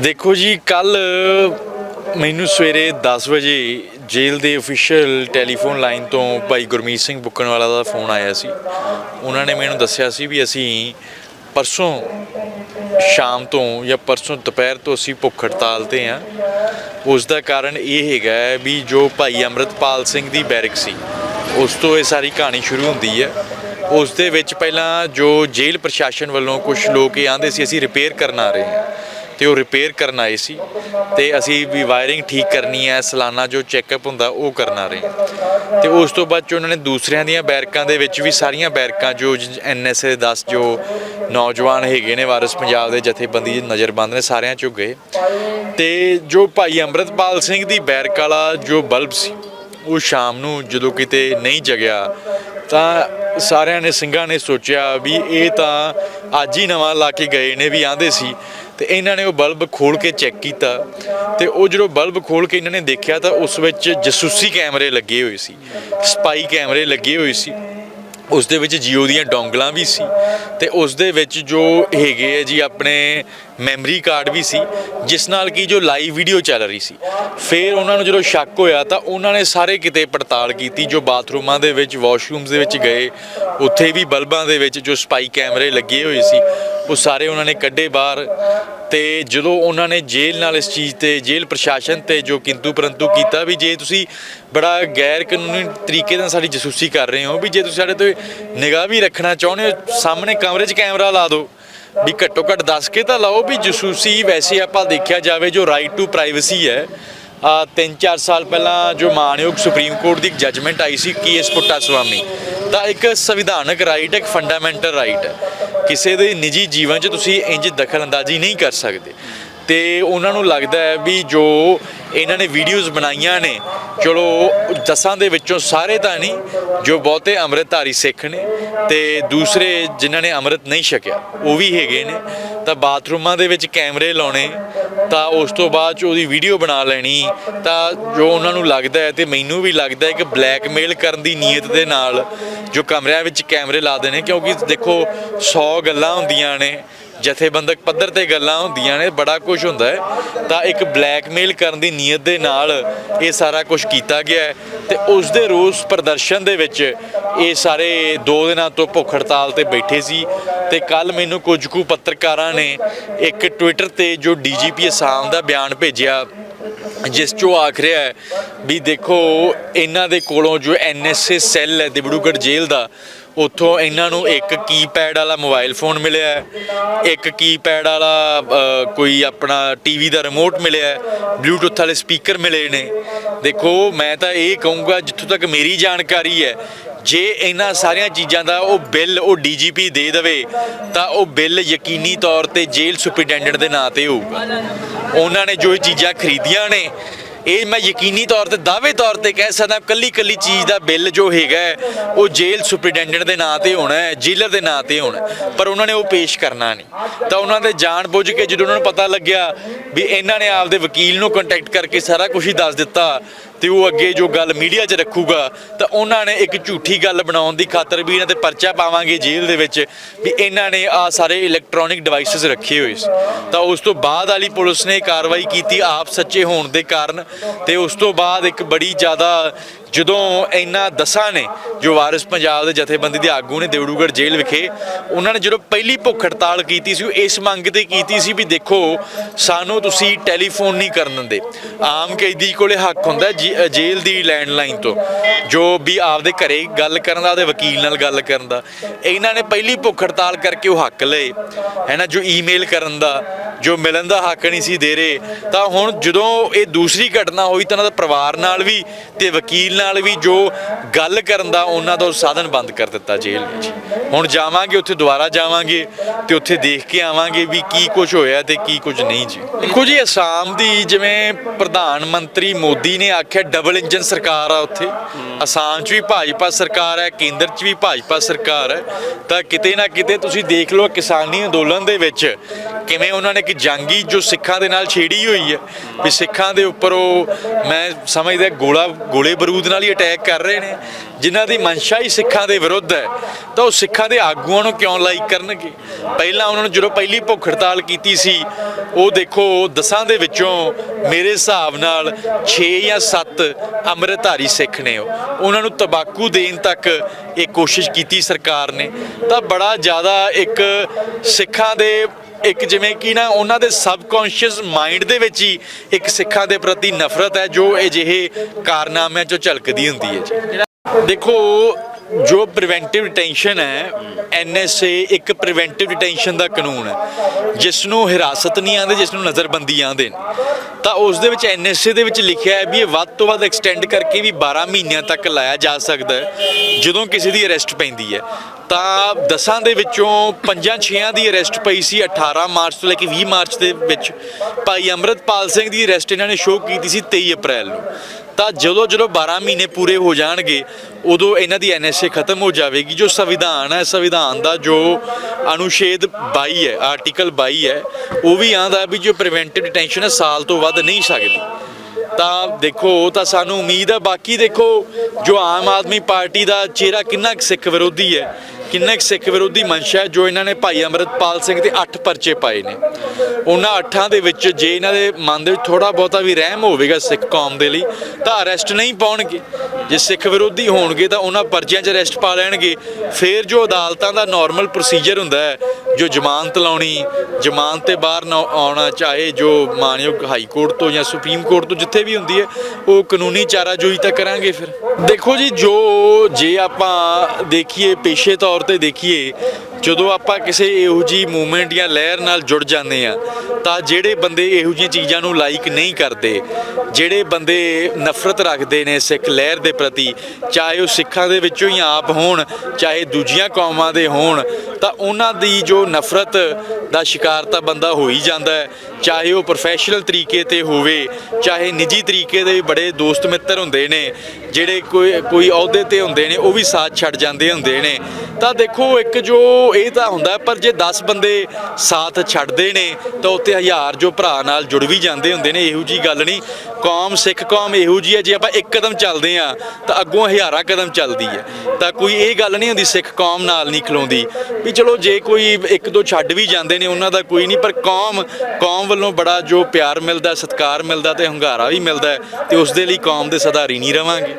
ਦੇਖੋ ਜੀ ਕੱਲ ਮੈਨੂੰ ਸਵੇਰੇ 10 ਵਜੇ ਜੇਲ੍ਹ ਦੇ ਅਫੀਸ਼ੀਅਲ ਟੈਲੀਫੋਨ ਲਾਈਨ ਤੋਂ ਭਾਈ ਗੁਰਮੀਤ ਸਿੰਘ ਬੁੱਕਣਵਾਲਾ ਦਾ ਫੋਨ ਆਇਆ ਸੀ। ਉਹਨਾਂ ਨੇ ਮੈਨੂੰ ਦੱਸਿਆ ਸੀ ਵੀ ਅਸੀਂ ਪਰਸੋਂ ਸ਼ਾਮ ਤੋਂ ਜਾਂ ਪਰਸੋਂ ਦੁਪਹਿਰ ਤੋਂ ਅਸੀਂ ਭੁੱਖ ਹੜਤਾਲ ਤੇ ਆ ਉਸ ਦਾ ਕਾਰਨ ਇਹ ਹੈਗਾ ਵੀ ਜੋ ਭਾਈ ਅੰਮ੍ਰਿਤਪਾਲ ਸਿੰਘ ਦੀ ਬੈਰਕ ਸੀ, ਉਸ ਤੋਂ ਇਹ ਸਾਰੀ ਕਹਾਣੀ ਸ਼ੁਰੂ ਹੁੰਦੀ ਹੈ। ਉਸ ਦੇ ਵਿੱਚ ਪਹਿਲਾਂ ਜੋ ਜੇਲ੍ਹ ਪ੍ਰਸ਼ਾਸਨ ਵੱਲੋਂ ਕੁਝ ਲੋਕ ਇਹ ਆਂਦੇ ਸੀ, ਅਸੀਂ ਰਿਪੇਅਰ ਕਰਨ ਆ ਰਹੇ ਹਾਂ। ਤੇ ਉਹ ਰਿਪੇਅਰ ਕਰਨ ਆਏ ਸੀ ਤੇ ਅਸੀਂ ਵੀ ਵਾਇਰਿੰਗ ਠੀਕ ਕਰਨੀ ਹੈ, ਸਾਲਾਨਾ ਜੋ ਚੈੱਕਅਪ ਹੁੰਦਾ ਉਹ ਕਰਨਾ ਰਹੇ। ਹਾਂ ਤੇ ਉਸ ਤੋਂ ਬਾਅਦ ਚ ਉਹਨਾਂ ਨੇ ਦੂਸਰਿਆਂ ਦੀਆਂ ਬੈਰਕਾਂ ਦੇ ਵਿੱਚ ਵੀ ਸਾਰੀਆਂ ਬੈਰਕਾਂ ਜੋ ਐਨਐਸਏ 10 ਜੋ ਨੌਜਵਾਨ ਹੈਗੇ ਨੇ ਵਾਰਿਸ ਪੰਜਾਬ ਦੇ ਜਥੇਬੰਦੀ ਨਜ਼ਰਬੰਦ ਨੇ ਸਾਰਿਆਂ ਚੋਂ ਗਏ। ਤੇ ਜੋ ਭਾਈ ਅੰਮ੍ਰਿਤਪਾਲ ਸਿੰਘ ਦੀ ਬੈਰਕ ਵਾਲਾ ਜੋ ਬਲਬ ਸੀ, ਉਹ ਸ਼ਾਮ ਨੂੰ ਜਦੋਂ ਕਿਤੇ ਨਹੀਂ ਜਗਿਆ, ਤਾਂ ਸਾਰਿਆਂ ਨੇ ਸਿੰਘਾਂ ਨੇ ਸੋਚਿਆ ਵੀ ਇਹ ਤਾਂ ਅੱਜ ਹੀ ਨਵਾਂ ਲਾ ਕੇ ਗਏ ਨੇ ਵੀ ਆਂਦੇ ਸੀ। ਤੇ ਇਹਨਾਂ ਨੇ ਉਹ ਬਲਬ ਖੋਲ ਕੇ ਚੈੱਕ ਕੀਤਾ ਤੇ ਉਹ ਜਦੋਂ ਬਲਬ ਖੋਲ ਕੇ ਇਹਨਾਂ ਨੇ ਦੇਖਿਆ ਤਾਂ ਉਸ ਵਿੱਚ ਜਸੂਸੀ ਕੈਮਰੇ ਲੱਗੇ ਹੋਏ ਸੀ, ਸਪਾਈ ਕੈਮਰੇ ਲੱਗੇ ਹੋਏ ਸੀ। ਉਸ ਦੇ ਵਿੱਚ ਜੀਓ ਦੀਆਂ ਡੋਂਗਲਾਂ ਵੀ ਸੀ ਤੇ ਉਸ ਦੇ ਵਿੱਚ ਜੋ ਹੈਗੇ ਆ ਜੀ ਆਪਣੇ ਮੈਮਰੀ ਕਾਰਡ ਵੀ ਸੀ, ਜਿਸ ਨਾਲ ਕੀ ਜੋ ਲਾਈਵ ਵੀਡੀਓ ਚੱਲ ਰਹੀ ਸੀ। ਫਿਰ ਉਹਨਾਂ ਨੂੰ ਜਦੋਂ ਸ਼ੱਕ ਹੋਇਆ ਤਾਂ ਉਹਨਾਂ ਨੇ ਸਾਰੇ ਕਿਤੇ ਪੜਤਾਲ ਕੀਤੀ, ਜੋ ਬਾਥਰੂਮਾਂ ਦੇ ਵਿੱਚ, ਵਾਸ਼ਰੂਮਸ ਦੇ ਵਿੱਚ ਗਏ, ਉੱਥੇ ਵੀ ਬਲਬਾਂ ਦੇ ਵਿੱਚ ਜੋ ਸਪਾਈ ਕੈਮਰੇ ਲੱਗੇ ਹੋਏ ਸੀ। ਉਹ ਸਾਰੇ ਉਹਨਾਂ ਨੇ ਕੱਢੇ ਬਾਹਰ ਤੇ ਜਦੋਂ ਉਹਨਾਂ ਨੇ ਜੇਲ੍ਹ ਨਾਲ ਇਸ ਚੀਜ਼ ਤੇ, ਜੇਲ੍ਹ ਪ੍ਰਸ਼ਾਸਨ ਤੇ ਜੋ ਕਿੰਤੂ ਪਰੰਤੂ ਕੀਤਾ ਵੀ ਜੇ ਤੁਸੀਂ ਬੜਾ ਗੈਰ ਕਾਨੂੰਨੀ ਤਰੀਕੇ ਨਾਲ ਸਾਡੀ ਜਸੂਸੀ ਕਰ ਰਹੇ ਹੋ ਵੀ ਜੇ ਤੁਸੀਂ ਸਾਡੇ ਤੇ ਨਿਗਾਹ ਵੀ ਰੱਖਣਾ ਚਾਹੁੰਦੇ ਹੋ, ਸਾਹਮਣੇ ਕਮਰੇ 'ਚ ਕੈਮਰਾ ਲਾ ਦਿਓ, ਵੀ ਘੱਟੋ ਘੱਟ ਦੱਸ ਕੇ ਤਾਂ ਲਾਓ ਵੀ ਜਸੂਸੀ ਵੈਸੇ ਆਪਾਂ ਦੇਖਿਆ ਜਾਵੇ ਜੋ ਰਾਈਟ ਟੂ ਪ੍ਰਾਈਵੇਸੀ ਹੈ ਆ, ਤਿੰਨ ਚਾਰ ਸਾਲ ਪਹਿਲਾਂ ਜੋ ਮਾਨਯੋਗ ਸੁਪਰੀਮ ਕੋਰਟ ਦੀ ਇੱਕ ਜੱਜਮੈਂਟ ਆਈ ਸੀ ਕੇਐਸ ਪੁੱਟਾ ਸਵਾਮੀ ਦਾ ਇੱਕ ਸੰਵਿਧਾਨਕ ਰਾਈਟ ਇੱਕ ਫੰਡਾਮੈਂਟਲ ਰਾਈਟ ਹੈ ਕਿਸੇ ਦੇ ਨਿੱਜੀ ਜੀਵਨ 'ਚ ਤੁਸੀਂ ਇੰਜ ਦਖਲਅੰਦਾਜ਼ੀ ਨਹੀਂ ਕਰ ਸਕਦੇ। ਤੇ ਉਹਨਾਂ ਨੂੰ ਲੱਗਦਾ ਹੈ ਵੀ ਜੋ ਇਹਨਾਂ ਨੇ ਵੀਡੀਓਜ਼ ਬਣਾਈਆਂ ਨੇ, ਚਲੋ ਦਸਾਂ ਦੇ ਵਿੱਚੋਂ ਸਾਰੇ ਤਾਂ ਨਹੀਂ, ਜੋ ਬਹੁਤੇ ਅੰਮ੍ਰਿਤਧਾਰੀ ਸਿੱਖ ਨੇ ਤੇ ਦੂਸਰੇ ਜਿਨ੍ਹਾਂ ਨੇ ਅੰਮ੍ਰਿਤ ਨਹੀਂ ਛਕਿਆ, ਉਹ ਵੀ ਹੈਗੇ ਨੇ। ਤਾਂ ਬਾਥਰੂਮਾਂ ਦੇ ਵਿੱਚ ਕੈਮਰੇ ਲਾਉਣੇ, ਤਾਂ ਉਸ ਤੋਂ ਬਾਅਦ ਚ ਉਹਦੀ ਵੀਡੀਓ ਬਣਾ ਲੈਣੀ, ਤਾਂ ਜੋ ਉਹਨਾਂ ਨੂੰ ਲੱਗਦਾ ਹੈ ਤੇ ਮੈਨੂੰ ਵੀ ਲੱਗਦਾ ਹੈ ਕਿ ਬਲੈਕਮੇਲ ਕਰਨ ਦੀ ਨੀਅਤ ਦੇ ਨਾਲ ਜੋ ਕਮਰਿਆਂ ਵਿੱਚ ਕੈਮਰੇ ਲਾ ਦੇਣੇ, ਕਿਉਂਕਿ ਦੇਖੋ 100 ਗੱਲਾਂ ਹੁੰਦੀਆਂ ਨੇ ਜਥੇਬੰਦਕ ਪੱਧਰ ਤੇ ਗੱਲਾਂ ਹੁੰਦੀਆਂ ਨੇ, ਬੜਾ ਕੁਝ ਹੁੰਦਾ ਹੈ। ਤਾਂ ਇੱਕ ਬਲੈਕਮੇਲ ਕਰਨ ਦੀ ਨੀਅਤ ਦੇ ਨਾਲ ਇਹ ਸਾਰਾ ਕੁਝ ਕੀਤਾ ਗਿਆ ਹੈ ਤੇ ਉਸ ਦੇ ਰੋਸ ਪ੍ਰਦਰਸ਼ਨ ਦੇ ਵਿੱਚ ਇਹ ਸਾਰੇ 2 ਦਿਨਾਂ ਤੋਂ ਭੁੱਖ ਹੜਤਾਲ ਤੇ ਬੈਠੇ ਸੀ ਤੇ ਕੱਲ ਮੈਨੂੰ ਕੁਝ ਕੁ ਪੱਤਰਕਾਰਾਂ ਨੇ ਇੱਕ ਟਵਿੱਟਰ ਤੇ ਜੋ ਡੀਜੀਪੀ ਅਸਾਮ ਦਾ ਬਿਆਨ ਭੇਜਿਆ ਜਿਸ ਚੋਂ ਆਖ ਰਿਹਾ ਹੈ ਵੀ ਦੇਖੋ ਇਹਨਾਂ ਦੇ ਕੋਲੋਂ ਜੋ ਐਨਐਸਏ ਸੈੱਲ ਹੈ ਦਿਬੜੂਗੜ ਜੇਲ੍ਹ ਦਾ ਉੱਥੋਂ ਇਹਨਾਂ ਨੂੰ ਇੱਕ ਕੀਪੈਡ ਵਾਲਾ ਮੋਬਾਈਲ ਫੋਨ ਮਿਲਿਆ ਇੱਕ ਕੀਪੈਡ ਵਾਲਾ ਕੋਈ ਆਪਣਾ ਟੀਵੀ ਦਾ ਰਿਮੋਟ ਮਿਲਿਆ ਹੈ, ਬਲੂਟੁੱਥ ਵਾਲੇ ਸਪੀਕਰ ਮਿਲੇ ਨੇ। ਦੇਖੋ ਮੈਂ ਤਾਂ ਇਹ ਕਹੂੰਗਾ ਜਿੱਥੋਂ ਤੱਕ ਮੇਰੀ ਜਾਣਕਾਰੀ ਹੈ ਜੇ ਇਹਨਾਂ ਸਾਰੀਆਂ ਚੀਜ਼ਾਂ ਦਾ ਉਹ ਬਿੱਲ ਉਹ ਡੀਜੀਪੀ ਦੇ ਦੇਵੇ, ਤਾਂ ਉਹ ਬਿੱਲ ਯਕੀਨੀ ਤੌਰ ਤੇ ਜੇਲ੍ਹ ਸੁਪਰਡੈਂਡੈਂਟ ਦੇ ਨਾਂ ਤੇ ਹੋਊਗਾ। ਉਹਨਾਂ ਨੇ ਜੋ ਇਹ ਚੀਜ਼ਾਂ ਖਰੀਦੀਆਂ ਨੇ, ਇਹ ਮੈਂ ਯਕੀਨੀ ਤੌਰ ਤੇ, ਦਾਅਵੇ ਤੌਰ ਤੇ ਕਹਿ ਸਕਦਾ ਕੱਲੀ ਕੱਲੀ ਚੀਜ਼ ਦਾ ਬਿੱਲ ਜੋ ਹੈਗਾ ਉਹ ਜੇਲ੍ਹ ਸੁਪਰਡੈਂਡੈਂਟ ਦੇ ਨਾਂ ਤੇ ਹੋਣਾ ਹੈ, ਜੇਲਰ ਦੇ ਨਾਂ ਤੇ ਹੋਣਾ ਪਰ ਉਹਨਾਂ ਨੇ ਉਹ ਪੇਸ਼ ਕਰਨਾ ਨਹੀਂ। ਤਾਂ ਉਹਨਾਂ ਦੇ ਜਾਣ ਬੁੱਝ ਕੇ ਜਦੋਂ ਉਹਨਾਂ ਨੂੰ ਪਤਾ ਲੱਗਿਆ ਵੀ ਇਹਨਾਂ ਨੇ ਆਪਦੇ ਵਕੀਲ ਨੂੰ ਕੰਟੈਕਟ ਕਰਕੇ ਸਾਰਾ ਕੁਝ ਹੀ ਦੱਸ ਦਿੱਤਾ ਤੇ ਉਹ ਅੱਗੇ ਜੋ ਗੱਲ ਮੀਡੀਆ 'ਚ ਰੱਖੂਗਾ, ਤਾਂ ਉਹਨਾਂ ਨੇ ਇੱਕ ਝੂਠੀ ਗੱਲ ਬਣਾਉਣ ਦੀ ਖਾਤਰ ਵੀ ਇਹਨਾਂ ਤੇ ਪਰਚਾ ਪਾਵਾਂਗੇ ਜੇਲ੍ਹ ਦੇ ਵਿੱਚ, ਵੀ ਇਹਨਾਂ ਨੇ ਆ ਸਾਰੇ ਇਲੈਕਟ੍ਰੋਨਿਕ ਡਿਵਾਈਸਸ ਰੱਖੇ ਹੋਏ ਸੀ। ਤਾਂ ਉਸ ਤੋਂ ਬਾਅਦ ਵਾਲੀ ਪੁਲਿਸ ਨੇ ਕਾਰਵਾਈ ਕੀਤੀ ਆਪ ਸੱਚੇ ਹੋਣ ਦੇ ਕਾਰਨ, ਤੇ ਉਸ ਤੋਂ ਬਾਅਦ ਇੱਕ ਬੜੀ ਜ਼ਿਆਦਾ ਜਦੋਂ ਇਹਨਾਂ ਦਸਾਂ ਨੇ ਜੋ ਵਾਰਿਸ ਪੰਜਾਬ ਦੇ ਜਥੇਬੰਦੀ ਦੇ ਆਗੂ ਨੇ ਦੇਵੜੂਗੜ ਜੇਲ੍ਹ ਵਿਖੇ, ਉਹਨਾਂ ਨੇ ਜਦੋਂ ਪਹਿਲੀ ਭੁੱਖ ਹੜਤਾਲ ਕੀਤੀ ਸੀ, ਉਹ ਇਸ ਮੰਗ ਤੇ ਕੀਤੀ ਸੀ ਵੀ ਦੇਖੋ, ਸਾਨੂੰ ਤੁਸੀਂ ਟੈਲੀਫੋਨ ਨਹੀਂ ਕਰਨ ਦਿੰਦੇ। ਆਮ ਕੈਦੀ ਕੋਲੇ ਹੱਕ ਹੁੰਦਾ ਜੀ- ਜੇਲ੍ਹ ਦੀ ਲੈਂਡਲਾਈਨ ਤੋਂ। ਜੋ ਵੀ ਆਪਦੇ ਘਰੇ ਗੱਲ ਕਰਨ ਦਾ ਉਹਦੇ ਵਕੀਲ ਨਾਲ ਗੱਲ ਕਰਨ ਦਾ। ਇਹਨਾਂ ਨੇ ਪਹਿਲੀ ਭੁੱਖ ਹੜਤਾਲ ਕਰਕੇ ਉਹ ਹੱਕ ਲਏ। ਹੈ ਨਾ, ਜੋ ਈਮੇਲ ਕਰਨ ਦਾ ਜੋ ਮਿਲਣ ਦਾ ਹੱਕ ਨਹੀਂ ਸੀ ਦੇ ਰਹੇ, ਤਾਂ ਹੁਣ ਜਦੋਂ ਇਹ ਦੂਸਰੀ ਘਟਨਾ ਹੋਈ ਤਾਂ ਉਹਨਾਂ ਦਾ ਪਰਿਵਾਰ ਨਾਲ ਵੀ ਤੇ ਵਕੀਲ ਨਾਲ ਵੀ ਜੋ ਗੱਲ ਕਰਨ ਦਾ ਉਹਨਾਂ ਦਾ ਉਹ ਸਾਧਨ ਬੰਦ ਕਰ ਦਿੱਤਾ ਜੇਲ੍ਹ ਵਿੱਚ। ਹੁਣ ਜਾਵਾਂਗੇ, ਉੱਥੇ ਦੁਬਾਰਾ ਜਾਵਾਂਗੇ ਤੇ ਉੱਥੇ ਦੇਖ ਕੇ ਆਵਾਂਗੇ ਵੀ ਕੀ ਕੁਝ ਹੋਇਆ ਤੇ ਕੀ ਕੁਝ ਨਹੀਂ ਜੀ। ਦੇਖੋ ਜੀ, ਅਸਾਮ ਦੀ ਜਿਵੇਂ ਪ੍ਰਧਾਨ ਮੰਤਰੀ ਮੋਦੀ ਨੇ ਆਖਿਆ ਡਬਲ ਇੰਜਨ ਸਰਕਾਰ ਆ ਉੱਥੇ। ਅਸਾਮ 'ਚ ਵੀ ਭਾਜਪਾ ਸਰਕਾਰ ਹੈ, ਕੇਂਦਰ 'ਚ ਵੀ ਭਾਜਪਾ ਸਰਕਾਰ ਹੈ। ਤਾਂ ਕਿਤੇ ਨਾ ਕਿਤੇ ਤੁਸੀਂ ਦੇਖ ਲਓ ਕਿਸਾਨੀ ਅੰਦੋਲਨ ਦੇ ਵਿੱਚ ਕਿਵੇਂ ਉਹਨਾਂ ਨੇ ਇੱਕ ਜੰਗੀ ਜੋ ਸਿੱਖਾਂ ਦੇ ਨਾਲ ਛੇੜੀ ਹੋਈ ਹੈ, ਵੀ ਸਿੱਖਾਂ ਦੇ ਉੱਪਰ ਉਹ ਮੈਂ ਸਮਝਦਾ ਗੋਲਾ, ਗੋਲੇ ਬਰੂਦ ਨਾਲ ਹੀ ਅਟੈਕ ਕਰ ਰਹੇ ਨੇ। ਜਿਨ੍ਹਾਂ ਦੀ ਮਨਸ਼ਾ ਹੀ ਸਿੱਖਾਂ ਦੇ ਵਿਰੁੱਧ ਹੈ, ਤਾਂ ਉਹ ਸਿੱਖਾਂ ਦੇ ਆਗੂਆਂ ਨੂੰ ਕਿਉਂ ਲਾਈਕ ਕਰਨਗੇ? ਪਹਿਲਾਂ ਉਹਨਾਂ ਨੂੰ ਜਦੋਂ ਪਹਿਲੀ ਭੁੱਖ ਹੜਤਾਲ ਕੀਤੀ ਸੀ, ਉਹ ਦੇਖੋ ਦਸਾਂ ਦੇ ਵਿੱਚੋਂ ਮੇਰੇ ਹਿਸਾਬ ਨਾਲ 6 ਜਾਂ 7 ਅੰਮ੍ਰਿਤਧਾਰੀ ਸਿੱਖ ਨੇ ਉਹ। ਉਹਨਾਂ ਨੂੰ ਤਬਾਕੂ ਦੇਣ ਤੱਕ ਇਹ ਕੋਸ਼ਿਸ਼ ਕੀਤੀ ਸਰਕਾਰ ਨੇ। ਤਾਂ ਬੜਾ ਜ਼ਿਆਦਾ ਇੱਕ ਸਿੱਖਾਂ ਦੇ ਇੱਕ ਜਿਵੇਂ ਕਿ ਨਾ ਉਹਨਾਂ ਦੇ ਸਬਕੌਂਸ਼ੀਅਸ ਮਾਈਂਡ ਦੇ ਵਿੱਚ ਹੀ ਇੱਕ ਸਿੱਖਾਂ ਦੇ ਪ੍ਰਤੀ ਨਫ਼ਰਤ ਹੈ, ਜੋ ਅਜਿਹੇ ਕਾਰਨਾਮਿਆਂ ਚੋਂ ਝਲਕਦੀ ਹੁੰਦੀ ਹੈ ਜੀ। ਦੇਖੋ ਜੋ ਪ੍ਰੀਵੈਂਟਿਵ ਡਿਟੈਂਸ਼ਨ ਹੈ ਐਨਐਸਏ ਇੱਕ ਪ੍ਰੀਵੈਂਟਿਵ ਡਿਟੈਂਸ਼ਨ ਦਾ ਕਾਨੂੰਨ ਹੈ। ਜਿਸ ਨੂੰ ਹਿਰਾਸਤ ਨਹੀਂ ਆਂਦੇ ਜਿਸ ਨੂੰ ਨਜ਼ਰਬੰਦੀ ਆਂਦੇ ਨੇ। ਤਾਂ ਉਸ ਦੇ ਵਿੱਚ ਐਨਐਸਏ ਦੇ ਵਿੱਚ ਲਿਖਿਆ ਹੈ ਵੀ ਇਹ ਵੱਧ ਤੋਂ ਵੱਧ ਐਕਸਟੈਂਡ ਕਰਕੇ ਵੀ 12 ਮਹੀਨਿਆਂ ਤੱਕ ਲਾਇਆ ਜਾ ਸਕਦਾ ਹੈ, ਜਦੋਂ ਕਿਸੇ ਦੀ ਅਰੈਸਟ ਪੈਂਦੀ ਹੈ। ਤਾਂ ਦਸਾਂ ਦੇ ਵਿੱਚੋਂ ਪੰਜਾਂ ਛੇਆਂ ਦੀ ਅਰੈਸਟ ਪਈ ਸੀ 18 ਮਾਰਚ ਤੋਂ ਲੈ ਕੇ 20 ਮਾਰਚ ਦੇ ਵਿੱਚ। ਭਾਈ ਅੰਮ੍ਰਿਤਪਾਲ ਸਿੰਘ ਦੀ ਅਰੈਸਟ ਇਹਨਾਂ ਨੇ ਸ਼ੋਅ ਕੀਤੀ ਸੀ 23 ਅਪ੍ਰੈਲ ਨੂੰ। ਤਾਂ ਜਦੋਂ ਜਦੋਂ 12 ਮਹੀਨੇ ਪੂਰੇ ਹੋ ਜਾਣਗੇ, ਉਦੋਂ ਇਹਨਾਂ ਦੀ ਐਨਐਸਏ ਖਤਮ ਹੋ ਜਾਵੇਗੀ, ਜੋ ਸੰਵਿਧਾਨ ਹੈ, ਸੰਵਿਧਾਨ ਦਾ ਜੋ ਅਨੁਛੇਦ 22 ਹੈ ਆਰਟੀਕਲ 22 ਹੈ, ਉਹ ਵੀ ਆਂਦਾ ਵੀ ਜੋ ਪ੍ਰੀਵੈਂਟਿਵ ਡਿਟੈਂਸ਼ਨ ਹੈ, ਸਾਲ ਤੋਂ ਵੱਧ ਨਹੀਂ ਸਕਦੀ। ਤਾਂ ਦੇਖੋ, ਤਾਂ ਸਾਨੂੰ ਉਮੀਦ ਹੈ, ਬਾਕੀ ਦੇਖੋ, ਜੋ ਆਮ ਆਦਮੀ ਪਾਰਟੀ ਦਾ ਚਿਹਰਾ ਕਿੰਨਾ ਕੁ ਸਿੱਖ ਵਿਰੋਧੀ ਹੈ ਕਿੰਨਾ ਕੁ ਸਿੱਖ ਵਿਰੋਧੀ ਮੰਸ਼ਾ ਹੈ ਜੋ ਇਹਨਾਂ ਨੇ ਭਾਈ ਅਮਰਤਪਾਲ ਸਿੰਘ ਤੇ 8 ਪਰਚੇ ਪਾਏ ਨੇ? ਉਹਨਾਂ ਅੱਠਾਂ ਦੇ ਵਿੱਚ ਜੇ ਇਹਨਾਂ ਦੇ ਮਨ ਦੇ ਵਿੱਚ ਥੋੜਾ ਬਹੁਤਾ ਵੀ ਰਹਿਮ ਹੋਵੇਗਾ ਸਿੱਖ ਕੌਮ ਦੇ ਲਈ, ਤਾਂ ਅਰੈਸਟ ਨਹੀਂ ਪਾਉਣਗੇ। ਜੇ ਸਿੱਖ ਵਿਰੋਧੀ ਹੋਣਗੇ, ਤਾਂ ਉਹਨਾਂ ਪਰਚਿਆਂ 'ਚ ਅਰੈਸਟ ਪਾ ਲੈਣਗੇ। ਫਿਰ ਜੋ ਅਦਾਲਤਾਂ ਦਾ ਨਾਰਮਲ ਪ੍ਰੋਸੀਜਰ ਹੁੰਦਾ ਹੈ, ਜੋ ਜ਼ਮਾਨਤ ਲਾਉਣੀ, ਜ਼ਮਾਨਤ ਤੇ ਬਾਹਰ ਨਾ ਆਉਣਾ, ਚਾਹੇ ਜੋ ਮਾਨਯੋਗ ਹਾਈ ਕੋਰਟ ਤੋਂ ਜਾਂ ਸੁਪਰੀਮ ਕੋਰਟ ਤੋਂ ਜਿੱਥੇ ਵੀ ਹੁੰਦੀ ਹੈ, ਉਹ ਕਾਨੂੰਨੀ ਚਾਰਾਜੋਈ ਤਾਂ ਕਰਾਂਗੇ ਫਿਰ। ਦੇਖੋ ਜੀ, ਜੋ ਜੇ ਆਪਾਂ ਦੇਖੀਏ ਪੇਸ਼ੇ ਤੌਰ ਤੇ ਦੇਖੀਏ ਜਦੋਂ ਆਪਾਂ ਕਿਸੇ ਇਹੋ ਜੀ ਮੂਵਮੈਂਟ ਜਾਂ ਲਹਿਰ ਨਾਲ ਜੁੜ ਜਾਂਦੇ ਆ ਤਾਂ ਜਿਹੜੇ ਬੰਦੇ ਇਹੋ ਜਿਹੀਆਂ ਚੀਜ਼ਾਂ ਨੂੰ ਲਾਈਕ ਨਹੀਂ ਕਰਦੇ, ਜਿਹੜੇ ਬੰਦੇ ਨਫ਼ਰਤ ਰੱਖਦੇ ਨੇ ਸਿੱਖ ਲਹਿਰ ਦੇ ਪ੍ਰਤੀ, ਚਾਹੇ ਉਹ ਸਿੱਖਾਂ ਦੇ ਵਿੱਚੋਂ ਹੀ ਆਪ ਹੋਣ, ਚਾਹੇ ਦੂਜੀਆਂ ਕੌਮਾਂ ਦੇ ਹੋਣ, ਤਾਂ ਉਹਨਾਂ ਦੀ ਜੋ ਨਫ਼ਰਤ ਦਾ ਸ਼ਿਕਾਰ ਤਾਂ ਬੰਦਾ ਹੋ ਹੀ ਜਾਂਦਾ ਹੈ। ਚਾਹੇ ਉਹ ਪ੍ਰੋਫੈਸ਼ਨਲ ਤਰੀਕੇ ਤੇ ਹੋਵੇ, ਚਾਹੇ ਨਿੱਜੀ ਤਰੀਕੇ ਦੇ ਵੀ ਬੜੇ ਦੋਸਤ ਮਿੱਤਰ ਹੁੰਦੇ ਨੇ, ਜਿਹੜੇ ਕੋਈ ਕੋਈ ਅਹੁਦੇ ਤੇ ਹੁੰਦੇ ਨੇ, ਉਹ ਵੀ ਸਾਥ ਛੱਡ ਜਾਂਦੇ ਹੁੰਦੇ ਨੇ। ਤਾਂ ਦੇਖੋ, ਇੱਕ ਜੋ ਇਹ ਤਾਂ ਹੁੰਦਾ ਪਰ ਜੇ 10 ਬੰਦੇ ਸਾਥ ਛੱਡਦੇ ਨੇ ਤਾਂ ਉੱਤੇ ਹਜ਼ਾਰ ਜੋ ਭਰਾ ਨਾਲ ਜੁੜ ਵੀ ਜਾਂਦੇ ਹੁੰਦੇ ਨੇ, ਇਹੋ ਜੀ ਗੱਲ ਨਹੀਂ। ਕੌਮ ਸਿੱਖ ਕੌਮ ਇਹੋ ਜੀ ਹੈ, ਜੇ ਆਪਾਂ ਇੱਕ ਕਦਮ ਚੱਲਦੇ ਆ ਤਾਂ ਅੱਗੋਂ ਹਜ਼ਾਰਾਂ ਕਦਮ ਚੱਲਦੀ ਹੈ। ਤਾਂ ਕੋਈ ਇਹ ਗੱਲ ਨਹੀਂ ਹੁੰਦੀ ਸਿੱਖ ਕੌਮ ਨਾਲ ਨਹੀਂ ਖਲੋਂਦੀ। ਵੀ ਚਲੋ ਜੇ ਕੋਈ ਇੱਕ ਦੋ ਛੱਡ ਵੀ ਜਾਂਦੇ ਨੇ, ਉਹਨਾਂ ਦਾ ਕੋਈ ਨਹੀਂ, ਪਰ ਕੌਮ ਕੌਮ ਵੱਲੋਂ ਬੜਾ ਜੋ ਪਿਆਰ ਮਿਲਦਾ, ਸਤਿਕਾਰ ਮਿਲਦਾ ਤੇ ਹੰਗਾਰਾ ਵੀ ਮਿਲਦਾ ਹੈ ਤੇ ਉਸ ਦੇ ਲਈ ਕੌਮ ਦੇ ਸਦਾ ਰੀਣੀ ਰਵਾਂਗੇ।